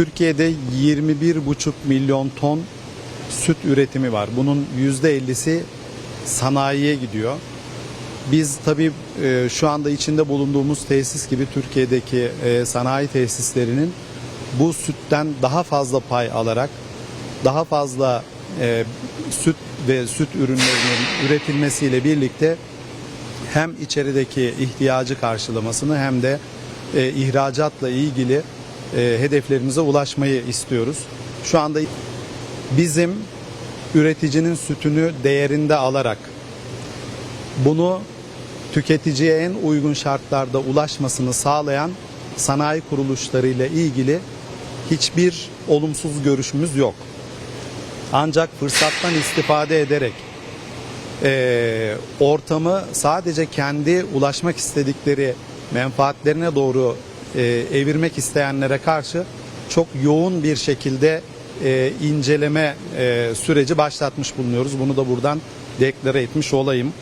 Türkiye'de 21,5 milyon ton süt üretimi var. Bunun %50'si sanayiye gidiyor. Biz tabii e, şu anda içinde bulunduğumuz tesis gibi Türkiye'deki e, sanayi tesislerinin bu sütten daha fazla pay alarak daha fazla e, süt ve süt ürünlerinin üretilmesiyle birlikte hem içerideki ihtiyacı karşılamasını hem de ihracatla ilgili e, hedeflerimize ulaşmayı istiyoruz. Şu anda bizim üreticinin sütünü değerinde alarak bunu tüketiciye en uygun şartlarda ulaşmasını sağlayan sanayi kuruluşlarıyla ilgili hiçbir olumsuz görüşümüz yok. Ancak fırsattan istifade ederek e, ortamı sadece kendi ulaşmak istedikleri menfaatlerine doğru e, evirmek isteyenlere karşı çok yoğun bir şekilde e, inceleme e, süreci başlatmış bulunuyoruz. Bunu da buradan deklare etmiş olayım.